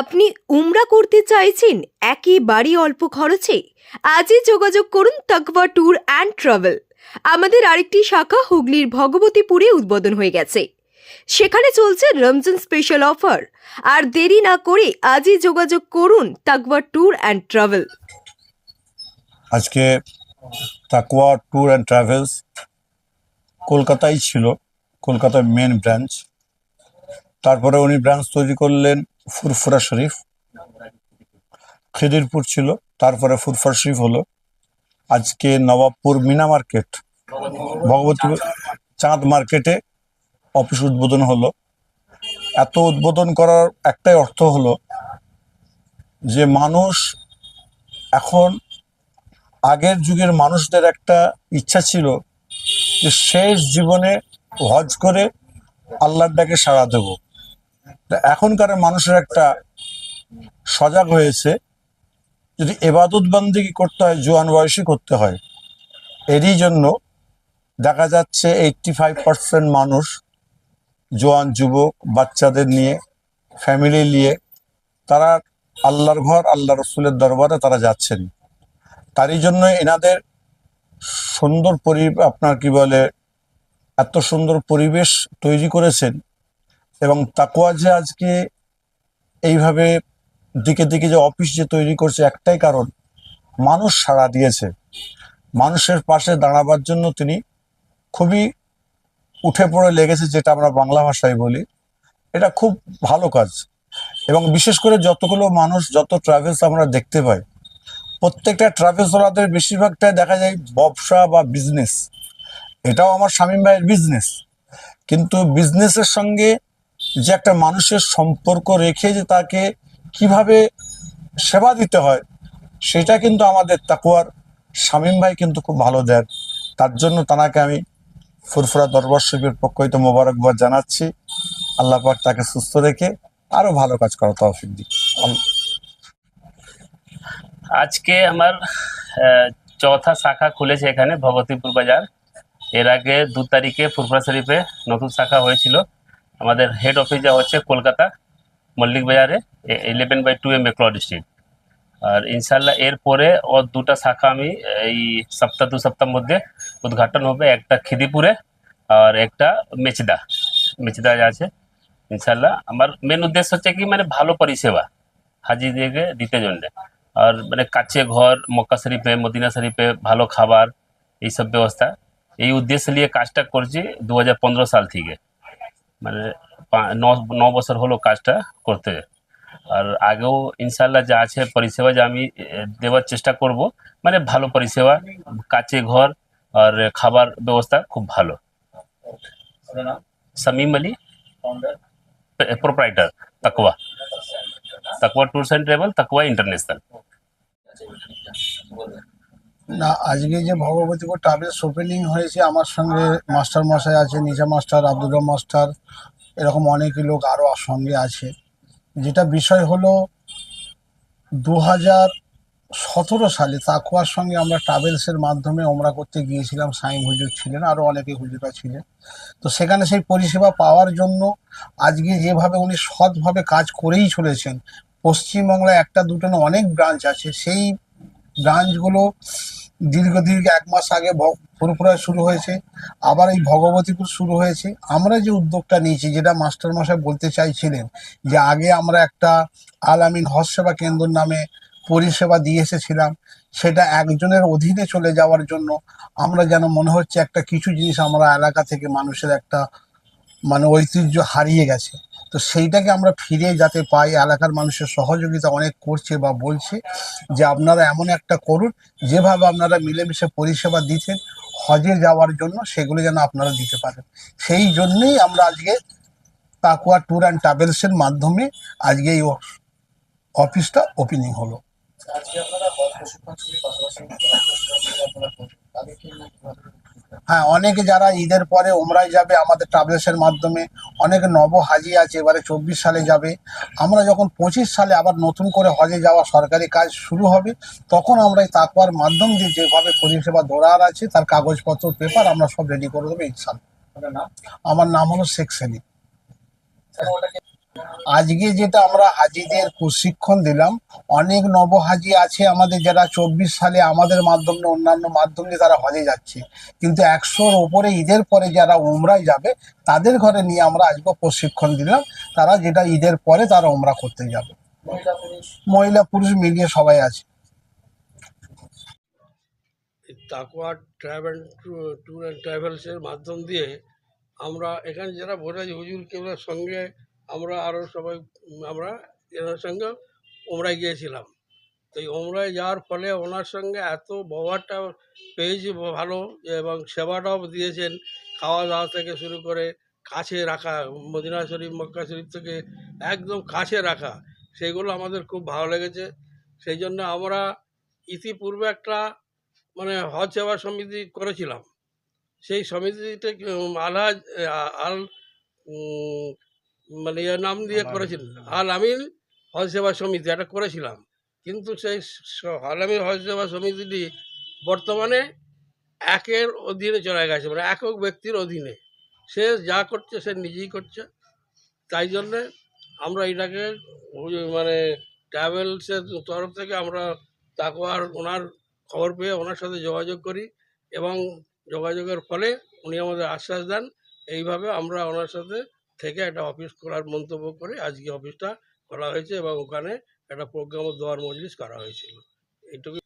আপনি উমরা করতে চাইছেন একেবারেই অল্প খরচে? আজই যোগাযোগ করুন তাকওয়া ট্যুর অ্যান্ড ট্রাভেল। আমাদের আরেকটি শাখা হুগলির ভগবতীপুরে উদ্বোধন হয়ে গেছে। সেখানে চলছে রমজান স্পেশাল অফার আর দেরি না করে আজই যোগাযোগ করুন তাকওয়া ট্যুর অ্যান্ড ট্রাভেল। আজকে তাকুয়া ট্যুর অ্যান্ড ট্রাভেলস কলকাতায় ছিল, কলকাতার মেন ব্রাঞ্চ তারপরে উনি ব্রাঞ্চ তৈরি করলেন ফুরফুরা শরীফ। খিদিরপুর ছিল, তারপরে ফুরফুরা শরীফ হলো। আজকে নবাবপুর মিনা মার্কেট ভগবতীপুর চাঁদ মার্কেটে অফিস উদ্বোধন হলো। এত উদ্বোধন করার একটাই অর্থ হলো যে মানুষ এখন আগের যুগের মানুষদের একটা ইচ্ছা ছিল যে শেষ জীবনে হজ করে আল্লাহর ডাকে সাড়া দেব। এখনকার মানুষের একটা সজাগ হয়েছে যদি এবাদত বান্দিগি করতে হয়, জোয়ান বয়সে করতে হয়, এরই জন্য দেখা যাচ্ছে এইটটি ফাইভ পার্সেন্ট মানুষ জোয়ান যুবক, বাচ্চাদের নিয়ে ফ্যামিলি নিয়ে, তারা আল্লাহর ঘর আল্লাহ রসুলের দরবারে তারা যাচ্ছেন। তারই জন্য এনাদের সুন্দর পরি, আপনার কি বলে, এত সুন্দর পরিবেশ তৈরি করেছেন এবং তাকুয়া যে আজকে এইভাবে দিকে দিকে যে অফিস যে তৈরি করছে একটাই কারণ, মানুষ সাড়া দিয়েছে। মানুষের পাশে দাঁড়াবার জন্য তিনি খুবই উঠে পড়ে লেগেছে যেটা আমরা বাংলা ভাষায় বলি। এটা খুব ভালো কাজ। এবং বিশেষ করে যতগুলো মানুষ, যত ট্রাভেলস আমরা দেখতে পাই, প্রত্যেকটা ট্রাভেলস ওলাদের বেশিরভাগটাই দেখা যায় ব্যবসা বা বিজনেস এটাও আমার শামীম ভাইয়ের বিজনেস কিন্তু বিজনেসের সঙ্গে যে একটা মানুষের সম্পর্ক রেখে যে তাকে কীভাবে সেবা দিতে হয়, সেটা কিন্তু আমাদের তাকুয়ার শামীম ভাই কিন্তু খুব ভালো দেন। তার জন্য তানাকে আমি ফুরফুরা দরবার শরীফের পক্ষ হইতে মোবারকবাদ জানাচ্ছি। আল্লাহ পাক তাকে সুস্থ রেখে আরও ভালো কাজ করা তৌফিক দিক। আজকে আমার চৌথা শাখা খুলেছে এখানে, ভগবতীপুর বাজার। এর আগে দু তারিখে ফুরফুরা শরীফে নতুন শাখা হয়েছিল। আমাদের হেড অফিস যা হচ্ছে কলকাতা, মল্লিক বাজারে eleven by two M McLeod street আর ইনশাল্লাহ এরপরে ওর দুটা শাখা আমি এই সপ্তাহ, দু সপ্তাহের মধ্যে উদ্ঘাটন হবে, একটা খিদিপুরে আর একটা মেচদা। মেচদা আছে। ইনশাল্লাহ আমার মেন উদ্দেশ্য হচ্ছে কি মানে ভালো পরিষেবা হাজিদেরকে দিতে জন্যে। আর মানে কাছে ঘর, মক্কা শরীফে, মদিনা শরীফে ভালো খাবার, এইসব ব্যবস্থা। এই উদ্দেশ্য নিয়ে কাজটা করছি দু হাজার পনেরো সাল থেকে। মানে পা- ন- ন বছর হলো কাজটা করতে। আর আগেও ইনশাল্লাহ যা আছে পরিষেবা যা আমি এ, দেওয়ার চেষ্টা করব মানে ভালো পরিষেবা কাছে ঘর আর খাবার ব্যবস্থা খুব ভালো। Shamim Ali proprietor Taqwa. Taqwa tours and travel Taqwa international. না, আজকে যে ভগবতীপুর ট্রাভেলস ওপেনিং হয়েছে, আমার সঙ্গে মাস্টার মশাই আছে, নিশা মাস্টার আব্দুল মাস্টার, এরকম অনেকই লোক আরও সঙ্গে আছে। যেটা বিষয় হলো দু হাজার সতেরো সালে তাকুয়ার সঙ্গে আমরা ট্রাভেলসের মাধ্যমে ওমরা করতে গিয়েছিলাম, সাইম হুজুর ছিলেন আরও অনেকে হুজুরা ছিলেন। তো সেখানে সেই পরিষেবা পাওয়ার জন্য আজকে যেভাবে উনি সৎভাবে কাজ করেই চলেছেন, পশ্চিমবাংলায় একটা দুটো না অনেক ব্রাঞ্চ আছে, সেই ব্রাঞ্চগুলো দীর্ঘ দীর্ঘ এক মাস আগে ফুরফুরায় শুরু হয়েছে, আবার এই ভগবতীপুর শুরু হয়েছে। আমরা যে উদ্যোগটা নিয়েছি, যেটা মাস্টার মশাই বলতে চাইছিলেন, যে আগে আমরা একটা আল আমিন হজ সেবা কেন্দ্র নামে পরিষেবা দিয়ে এসেছিলাম, সেটা একজনের অধীনে চলে যাওয়ার জন্য আমরা যেন মনে হচ্ছে একটা কিছু জিনিস আমরা এলাকা থেকে মানুষের একটা মানে ঐতিহ্য হারিয়ে গেছে। তো সেইটাকে আমরা ফিরে যাতে পাই, এলাকার মানুষের সহযোগিতা অনেক করছে বা বলছে যে আপনারা এমন একটা করুন, যেভাবে আপনারা মিলেমিশে পরিষেবা দিচ্ছেন, হজে যাওয়ার জন্য সেগুলো যেন আপনারা দিতে পারেন। সেই জন্যেই আমরা আজকে তাকুয়া ট্যুর অ্যান্ড ট্রাভেলসের মাধ্যমে আজকে এই অফিসটা ওপেনিং হলো। হ্যাঁ অনেকে যারা ঈদের পরে ওমরায় যাবে আমাদের ট্রাভেলসের মাধ্যমে অনেক নব হাজি আছে এবারে চব্বিশ সালে যাবে। আমরা যখন পঁচিশ সালে আবার নতুন করে হজে যাওয়া সরকারি কাজ শুরু হবে তখন আমরা এই তাকুয়ার মাধ্যম দিয়ে যেভাবে পরিষেবা দৌড়ার আছে তার কাগজপত্র পেপার আমরা সব রেডি করে দেবো ইনশাল্লাহ আমার নাম হলো শেখ সেলিম। আজকে যেটা আমরা হাজিদের প্রশিক্ষণ দিলাম অনেক নবহাজি আছে আমাদের যারা চব্বিশ সালে আমাদের মাধ্যমে অন্যান্য মাধ্যমে তারা হজে যাচ্ছে। কিন্তু একশোর ওপরে ঈদের পরে যারা উমরায় যাবে তাদের ঘরে নিয়ে আমরা আজকে প্রশিক্ষণ দিলাম। তারা যেটা ঈদের পরে তারা উমরা করতে যাবে। মহিলা পুরুষ? মিলিয়ে সবাই আছে। তাকুয়া ট্রাভেল ট্যুর অ্যান্ড ট্রাভেলসের মাধ্যম দিয়ে আমরা এখানে যারা ভোটার হুজুর কেবলের সঙ্গে আমরা আরও সবাই, আমরা এনার সঙ্গে ওমরায় গিয়েছিলাম। তো এই ওমরায় যাওয়ার ফলে ওনার সঙ্গে এত ব্যবহারটা পেয়েছি ভালো এবং সেবাটাও দিয়েছেন। খাওয়া দাওয়া থেকে শুরু করে কাছে রাখা, মদিনা শরীফ, মক্কা শরীফ থেকে একদম কাছে রাখা, সেগুলো আমাদের খুব ভালো লেগেছে। সেই জন্য আমরা ইতিপূর্বে একটা মানে হজ সেবা সমিতি করেছিলাম। সেই সমিতিতে আলহাজ আল মানে এর নাম দিয়ে করেছিলাম আল আমিন। হজ সেবা সমিতি এটা করেছিলাম। কিন্তু সেই আল আমিন হজ সেবা সমিতিটি বর্তমানে একের অধীনে চলে গেছে মানে একক ব্যক্তির অধীনে। সে যা করছে সে নিজেই করছে। তাই জন্যে আমরা এটাকে মানে ট্রাভেলসের তরফ থেকে আমরা তাকে আর ওনার খবর পেয়ে ওনার সাথে যোগাযোগ করি এবং যোগাযোগের ফলে উনি আমাদের আশ্বাস দেন। এইভাবে আমরা ওনার সাথে থেকে একটা অফিস খোলার মন্তব্য করে আজকে অফিসটা খোলা হয়েছে এবং ওখানে একটা প্রোগ্রাম দোয়ার মজলিস করা হয়েছিল। এইটুকু